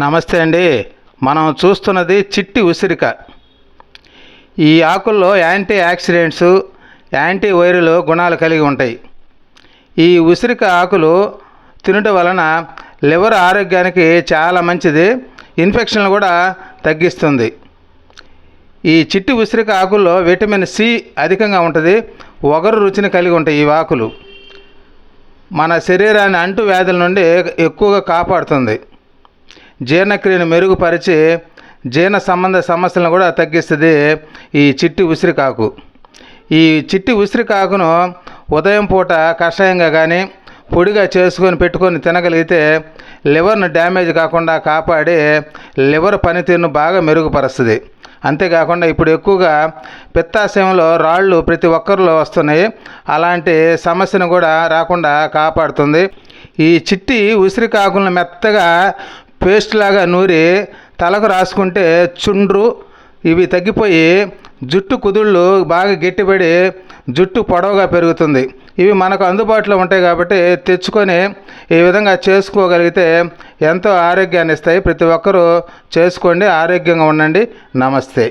నమస్తే అండి. మనం చూస్తున్నది చిట్టి ఉసిరిక. ఈ ఆకుల్లో యాంటీ యాక్సిడెంట్స్ యాంటీ వైరల్ గుణాలు కలిగి ఉంటాయి. ఈ ఉసిరిక ఆకులు తినడం వలన లివర్ ఆరోగ్యానికి చాలా మంచిది ఇన్ఫెక్షన్లు కూడా తగ్గిస్తుంది. ఈ చిట్టి ఉసిరిక ఆకుల్లో విటమిన్ సి అధికంగా ఉంటుంది ఒగరు రుచిని కలిగి ఉంటాయి ఈ ఆకులు. మన శరీరాన్ని అంటు వ్యాధుల నుండి ఎక్కువగా కాపాడుతుంది. జీర్ణక్రియను మెరుగుపరిచి జీర్ణ సంబంధ సమస్యలను కూడా తగ్గిస్తుంది ఈ చిట్టి ఉసిరికాకు. ఈ చిట్టి ఉసిరికాకును ఉదయం పూట కషాయంగా కానీ పొడిగా చేసుకొని పెట్టుకొని తినగలిగితే లివర్ను డ్యామేజ్ కాకుండా కాపాడి లివర్ పనితీరును బాగా మెరుగుపరుస్తుంది. అంతేకాకుండా ఇప్పుడు ఎక్కువగా పిత్తాశయంలో రాళ్ళు ప్రతి ఒక్కరిలో వస్తున్నాయి. అలాంటి సమస్యను కూడా రాకుండా కాపాడుతుంది. ఈ చిట్టి ఉసిరికాకులను మెత్తగా పేస్ట్ లాగా నూరి తలకు రాసుకుంటే చుండ్రు. ఇవి తగ్గిపోయి జుట్టు కుదుళ్ళు బాగా గట్టిపడి జుట్టు పొడవుగా పెరుగుతుంది. ఇవి మనకు అందుబాటులో ఉంటాయి కాబట్టి తెచ్చుకొని ఈ విధంగా చేసుకోగలిగితే ఎంతో ఆరోగ్యాన్ని ఇస్తాయి ప్రతి ఒక్కరూ చేసుకోండి ఆరోగ్యంగా ఉండండి. నమస్తే.